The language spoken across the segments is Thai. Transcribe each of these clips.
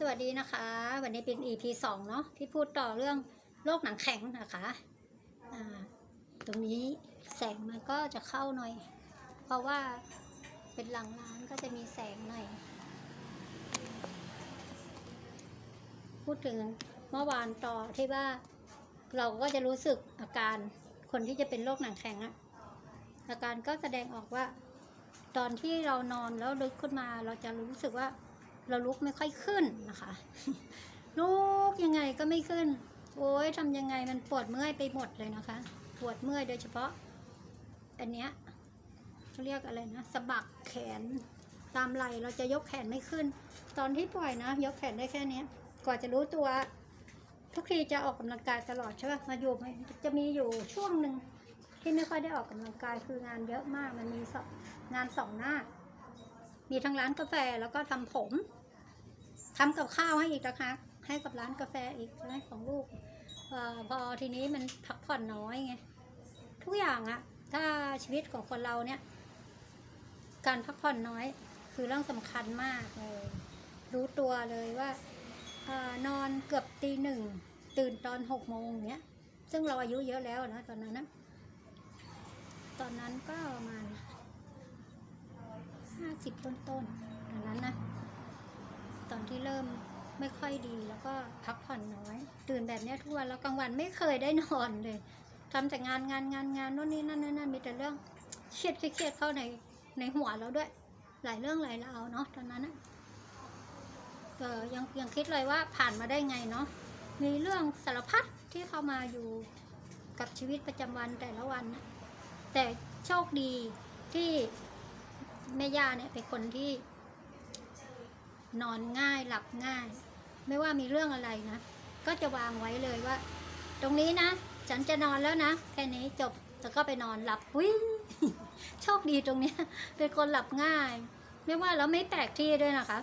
สวัสดีนะคะ วันนี้เป็น EP สองเนาะที่พูดต่อเรื่องโรคหนังแข็งนะคะตรงนี้แสงมันก็จะเข้าหน่อย เพราะว่าเป็นหลังร้านก็จะมีแสงหน่อย พูดถึงเมื่อวานต่อที่ว่าเราก็จะรู้สึกอาการคนที่จะเป็นโรคหนังแข็งอะอาการก็แสดงออกว่า ตอนที่เรานอนแล้วลุกขึ้นมาเราจะรู้สึกว่า เราลุกไม่ค่อยขึ้นนะคะ ลุกยังไงก็ไม่ขึ้น โอ้ยทำยังไงมันปวดเมื่อยไปหมดเลยนะคะ ปวดเมื่อยโดยเฉพาะ อันเนี้ยเขาเรียกอะไรนะสะบักแขนตามไหลเราจะยกแขนไม่ขึ้น ตอนที่ปล่อยนะ ยกแขนได้แค่เนี้ยกว่าจะรู้ตัว ทุกทีจะออกกำลังกายตลอดใช่ป่ะมาอยู่จะมีอยู่ช่วงหนึ่งที่ไม่ค่อยได้ออกกำลังกายคืองานเยอะมากมันมีงงานสองหน้า มีทั้งร้านกาแฟแล้วก็ทำผม ทำกับข้าวให้อีกนะคะ ให้กับร้านกาแฟอีกร้ของลูกอพอทีนี้มันพักผ่อนน้อยไงทุกอย่างอะถ้าชีวิตของคนเราเนี่ย การพักผ่อนน้อย คือเรื่องสำคัญมากเลยรู้ตัวเลยว่าอนอนเกือบตีหนึ่งตื่นตอนหกโมงเนี้ย ซึ่งเราอายุเยอะแล้วนะตอนนั้นนะตอนนั้นก็ประมาณห้าสิบต้นๆตอนนั้นนะ ตอนที่เริ่มไม่ค่อยดีแล้วก็พักผ่อนน้อย ตื่นแบบนี้ทุกวันแล้วกลางวันไม่เคยได้นอนเลยทำแต่งานงานงานงานโน่นนี่นั่นนั่นมีแต่เรื่องเครียดเครียดเข้าในในหัวเราด้วย หลายเรื่องหลายราวเนาะตอนนั้นนะเออยังยังคิดเลยว่าผ่านมาได้ไงเนาะมีเรื่องสารพัดที่เข้ามาอยู่กับชีวิตประจำวันแต่ละวันนะแต่โชคดีที่แม่ย่าเนี่ยเป็นคนที่ นอนง่ายหลับง่าย ไม่ว่ามีเรื่องอะไรนะ ก็จะวางไว้เลยว่า ตรงนี้นะ ฉันจะนอนแล้วนะ แค่นี้จบแล้วก็ไปนอนหลับวิ่งโชคดีตรงเนี้ยเป็นคนหลับง่าย ไม่ว่าแล้วไม่แปลกที่ด้วยนะคะ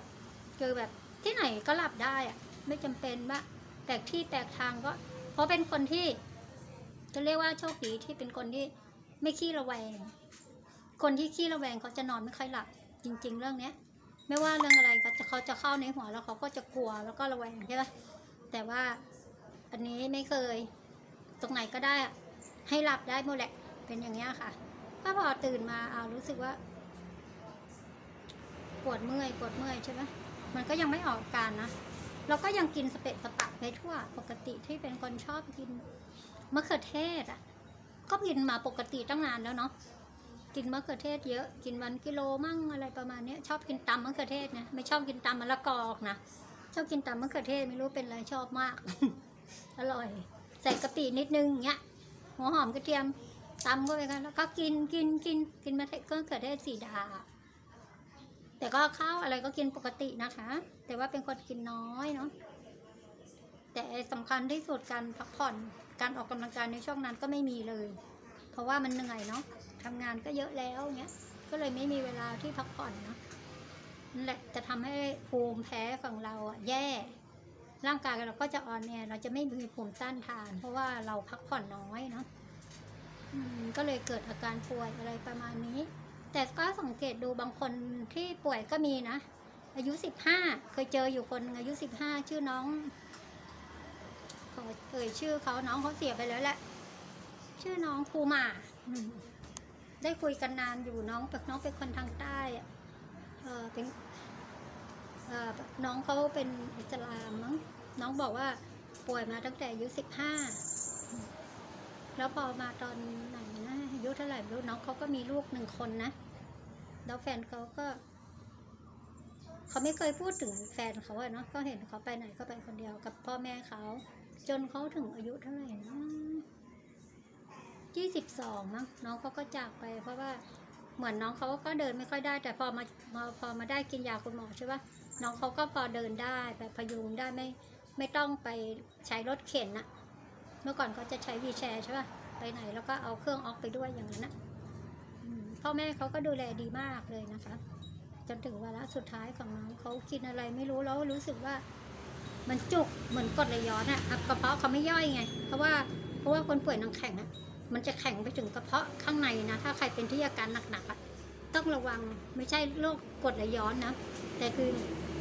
คือแบบที่ไหนก็หลับได้อะไม่จำเป็นว่าแปลกที่แปลกทางก็ เพราะเป็นคนที่จะเรียกว่าโชคดีที่เป็นคนที่ไม่ขี้ระแวง คนที่ขี้ระแวงเขาจะนอนไม่ค่อยหลับ จริง ๆ เรื่องเนี้ย ไม่ว่าเรื่องอะไรก็จะเขาจะเข้าในหัวแล้วเขาก็จะกลัวแล้วก็ระแวงใช่ปะแต่ว่าอันนี้ไม่เคย ตรงไหนก็ได้ให้หลับได้หมดแหละ เป็นอย่างเงี้ยค่ะถ้าพอตื่นมาเอารู้สึกว่า ปวดเมื่อยปวดเมื่อยใช่ไหมมันก็ยังไม่ออกการนะเราก็ยังกินสเปะสปะไปทั่ว ปกติที่เป็นคนชอบกินมะเขือเทศอะ ก็กินมาปกติตั้งนานแล้วเนาะ กินมะเขือเทศเยอะกินวันกิโลมั่งอะไรประมาณนี้ชอบกินตำมะเขือเทศนะไม่ชอบกินตำมะละกอหรอกนะชอบกินตำมะเขือเทศไม่รู้เป็นอะไรชอบมาก อร่อย ใส่กะปินิดนึงอย่างเงี้ยหัวหอมกระเทียมตำก็ไปกันแล้วก็กินกินกินกินมะเขือเทศสีดา แต่ก็ข้าวอะไรก็กินปกตินะคะ แต่ว่าเป็นคนกินน้อยเนาะแต่สำคัญที่สุดการพักผ่อนการออกกำลังกายในช่วงนั้นก็ไม่มีเลย เพราะว่ามันเหนื่อยเนาะ ทำงานก็เยอะแล้วเงี้ย ก็เลยไม่มีเวลาที่พักผ่อนเนาะนั่นแหละจะทำให้ภูมิแพ้ของเราอะแย่ ร่างกายเราก็จะอ่อนแอเราจะไม่มีภูมิต้านทาน เพราะว่าเราพักผ่อนน้อยเนาะก็เลยเกิดอาการป่วยอะไรประมาณนี้ แต่ก็สังเกตดูบางคนที่ป่วยก็มีนะ อายุสิบห้าเคยเจออยู่คนอายุสิบห้าชื่อน้องขอเอ่ยชื่อเขาน้องเขาเสียไปแล้วแหละ ชื่อน้องภูมาอืม ได้คุยกันนานอยู่น้องน้องเป็นคนทางใต้อะเออเป็นเออน้องเขาเป็นอิสลามมั้งน้องบอกว่าป่วยมาตั้งแต่อายุสิบห้าแล้วพอมาตอนไหนนะอายุเท่าไหร่ไม่รู้น้องเขาก็มีลูกหนึ่งคนนะ แล้วแฟนเขาก็เขาไม่เคยพูดถึงแฟนเขาอะเนาะก็เห็นเขาไปไหนก็ไปคนเดียวกับพ่อแม่เขา จนเขาถึงอายุเท่าไหร่นะ ยี่สิบสองมั้งน้องเขาก็จากไป เพราะว่าเหมือนน้องเขาก็เดินไม่ค่อยได้ แต่พอมามาพอมาได้กินยาคุณหมอใช่ปะน้องเขาก็พอเดินได้แบบพยุงได้ไม่ไม่ต้องไปใช้รถเข็นอะเมื่อก่อนเขาจะใช้วีแชร์ใช่ปะไปไหนแล้วก็เอาเครื่องออกไปด้วยอย่างนั้นอะพ่อแม่เขาก็ดูแลดีมากเลยนะคะ จนถึงวาระสุดท้ายของน้องเขากินอะไรไม่รู้แล้วรู้สึกว่า มันจุกเหมือนกดไหลย้อนอะอะกระเพาะเขาไม่ย่อยไง เพราะว่าเพราะว่าคนป่วยน้ำแข็งอะ มันจะแข็งไปถึงกระเพาะข้างในนะ ถ้าใครเป็นที่อาการหนักๆะต้องระวังไม่ใช่โรคกรดไหลย้อนนะ แต่คือ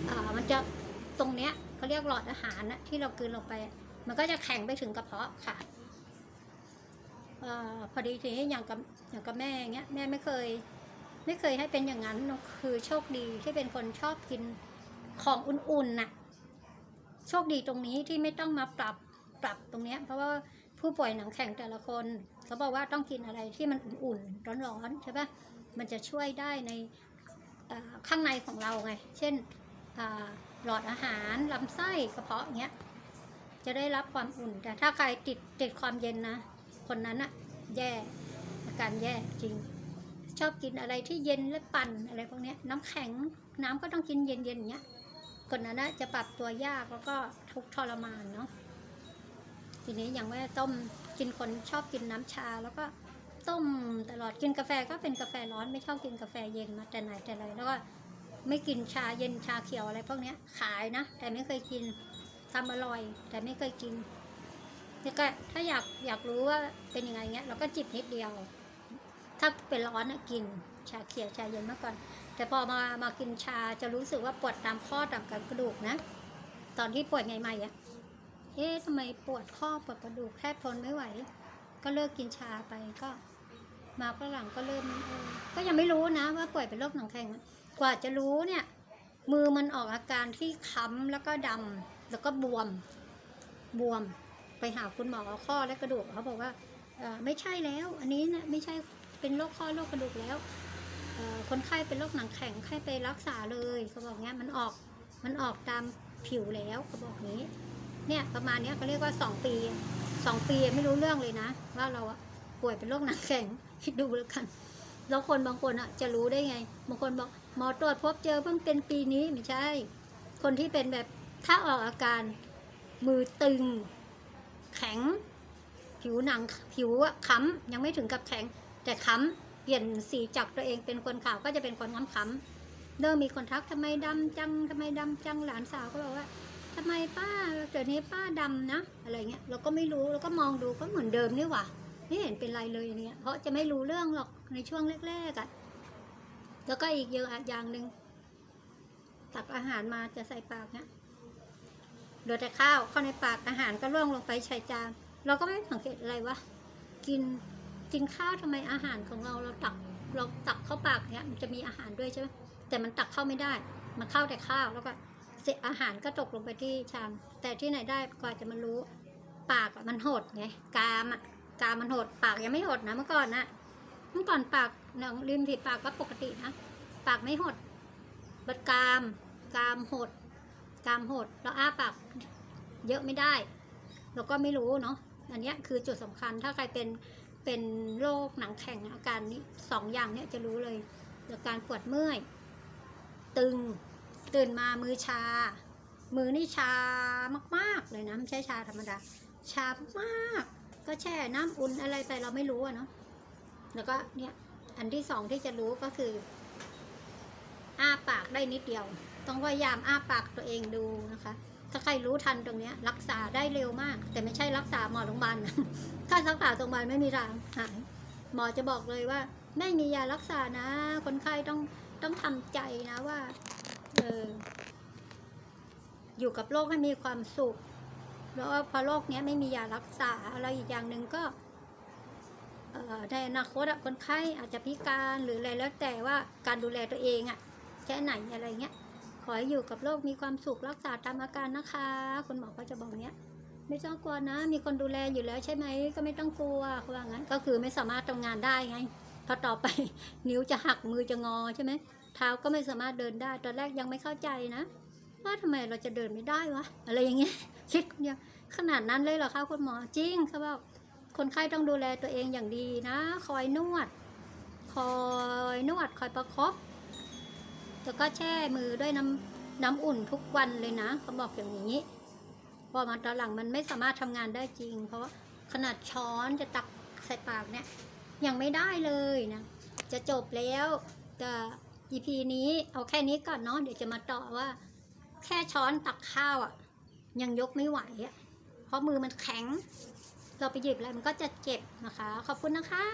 อมันจะตรงเนี้ยเขาเรียกหลอดอาหารนะที่เรากลืนลงไป มันก็จะแข็งไปถึงกระเพาะค่ะอพอดีทีนี้อย่างกับอย่างกับแม่เงี้ยแม่ไม่เคย ไม่เคยให้เป็นอย่างนั้นคือโชคดีที่เป็นคนชอบกินของอุ่นๆน่ะโชคดีตรงนี้ที่ไม่ต้องมาปรับปรับตรงเนี้ยเพราะว่าผู้ป่วยหนังแข็งแต่ละคน เขาบอกว่าต้องกินอะไรที่มันอุ่นๆร้อนๆใช่ปะมันจะช่วยได้ในข้างในของเราไง เช่นหลอดอาหารลำไส้กระเพาะเงี้ยจะได้รับความอุ่น แต่ถ้าใครติดติดความเย็นนะ คนนั้นอะแย่อาการแย่จริง ชอบกินอะไรที่เย็นและปั่นอะไรพวกเนี้ยน้ำแข็งน้ำก็ต้องกินเย็นๆอย่างเงี้ยคนนั้นนะจะปรับตัวยากแล้วก็ทุกทรมานเนาะทีนี้อย่างว่าต้ม กินคนชอบกินน้ำชา แล้วก็ต้มตลอดกินกาแฟก็เป็นกาแฟร้อนไม่ชอบกินกาแฟเย็นมาแต่ไหนแต่ไรแล้วก็ไม่กินชาเย็นชาเขียวอะไรพวกเนี้ยขายนะ แต่ไม่เคยกินทำอร่อย แต่ไม่เคยกินแล้วก็ถ้าอยากอยากรู้ว่าเป็นยังไงเงี้ยเราก็จิบนิดเดียว ถ้าเป็นร้อนนะกินชาเขียวชาเย็นเมื่อก่อน แต่พอมามากินชาจะรู้สึกว่าปวดตามข้อตามกระดูกนะ ตอนที่ปวดใหม่ๆอะ เอ๊ะทำไมปวดข้อปวดกระดูกแทบทนไม่ไหว ก็เลิกกินชาไปก็ มาฝรั่งก็เริ่มก็ยังไม่รู้นะว่าป่วยเป็นโรคหนังแข็งกว่าจะรู้เนี่ย มือมันออกอาการที่ค้ำแล้วก็ดำแล้วก็บวมบวมไปหาคุณหมอข้อและกระดูกเขาบอกว่าไม่ใช่แล้ว อันนี้นะไม่ใช่เป็นโรคข้อโรคกระดูกแล้วคนไข้เป็นโรคหนังแข็งให้ไปรักษาเลยเขาบอกเงี้ยมันออกมันออกตามผิวแล้วเขาบอกนี้ เนี่ยประมาณเนี้ยเขาเรียกว่าสองปีสองปีไม่รู้เรื่องเลยนะ ว่าเราอะป่วยเป็นโรคหนังแข็งคิดดูแล้วกัน แล้วคนบางคนอะจะรู้ได้ไงบางคนบอกหมอตรวจพบเจอเพิ่งเป็นปีนี้ไม่ใช่ คนที่เป็นแบบถ้าออกอาการมือตึง แข็ง ผิวหนังผิวอะค้ำยังไม่ถึงกับแข็ง แต่ค้ำเปลี่ยนสีจากตัวเองเป็นคนขาวก็จะเป็นคนค้ำค้ำๆเริ่มมีคนทักทำไมดำจังทำไมดำจังหลานสาวก็บอกว่า ทำไมป้าเดี๋ยวนี้ป้าดำนะ อะไรเงี้ยเราก็ไม่รู้เราก็มองดูก็เหมือนเดิมนี่หว่าไม่เห็นเป็นไรเลยเนี่ยเพราะจะไม่รู้เรื่องหรอกในช่วงแรกๆอะ่ะแล้วก็อีกเยอะอย่างหนึ่งตักอาหารมาจะใส่ปากเนี่ยเดือแต่ข้าวเข้าในปากอาหารก็ร่วงลงไปใส่จานเราก็ไม่สังเกตอะไรวะกินกินข้าวทำไมอาหารของเราเราตักเราตักเข้าปากเนี้ยมันจะมีอาหารด้วยใช่ไหมแต่มันตักเข้าไม่ได้ มันเข้าแต่ข้าวแล้วก็ เศษอาหารก็ตกลงไปที่ชาม แต่ที่ไหนได้กว่าจะมารู้ ปากมันหดไงกามอะกามมันหด ปากยังไม่หดนะเมื่อก่อนนะเมื่อก่อนปากหนังริมฝีปากก็ปกตินะปากไม่หดบัดกาม กามหด กามหดแล้วอ้าปากเยอะไม่ได้เราก็ไม่รู้เนาะอันนี้คือจุดสำคัญถ้าใครเป็นเป็นโรคหนังแข็งอาการนี้สองอย่างเนี้ยจะรู้เลยอาการปวดเมื่อย ตึง ตื่นมามือชา มือนี่ชามากๆเลยนะไม่ใช่ชาธรรมดา ชามากก็แช่น้ำอุ่นอะไรไปเราไม่รู้อะเนาะแล้วก็เนี่ยอันที่สองที่จะรู้ก็คือ อ้าปากได้นิดเดียว ต้องพยายามอ้าปากตัวเองดูนะคะ ถ้าใครรู้ทันตรงเนี้ยรักษาได้เร็วมาก แต่ไม่ใช่รักษาหมอโรงพยาบาลนะถ้ารักษาโรงพยาบาลไม่มีทางหายหมอจะบอกเลยว่า ไม่มียารักษานะ คนไข้ต้องต้องทำใจนะว่า ออ อยู่กับโรคให้มีความสุข แล้วพอโรคเนี้ยไม่มียารักษาอะไรอีกอย่างหนึ่งก็ในอนาคตคนไข้อาจจะพิการหรืออะไรแล้วแต่ว่าการดูแลตัวเองอะแค่ไหนอะไรเงี้ยขอให้อยู่กับโรคมีความสุขรักษาตามอาการนะคะ คุณหมอก็จะบอกเนี้ยไม่ต้องกลัวนะ มีคนดูแลอยู่แล้วใช่ไหมก็ไม่ต้องกลัวเขาว่างั้นก็คือไม่สามารถทำงานได้ไงพอต่อไปนิ้วจะหักมือจะงอใช่ไหม เท้าก็ไม่สามารถเดินได้ ตอนแรกยังไม่เข้าใจนะ ว่าทำไมเราจะเดินไม่ได้วะ อะไรอย่างเงี้ย คิดคนเดียขนาดนั้นเลยเหรอคะคุณหมอ จริงเขาบอกคนไข้ต้องดูแลตัวเองอย่างดีนะ คอยนวด คอยนวด คอยประคบ แล้วก็แช่มือด้วยน้ำน้ำอุ่นทุกวันเลยนะเขาบอกอย่างนี้พอมาตอนหลังมันไม่สามารถทำงานได้จริง เพราะว่าขนาดช้อนจะตักใส่ปากเนี่ยยังไม่ได้เลยนะ จะจบแล้วแต่ EP นี้เอาแค่นี้ก่อนเนาะเดี๋ยวจะมาต่อว่า แค่ช้อนตักข้าวอะ่ะ ยังยกไม่ไหวอะ่ะ เพราะมือมันแข็ง เราไปหยิบอะไรมันก็จะเจ็บนะคะ ขอบคุณนะคะ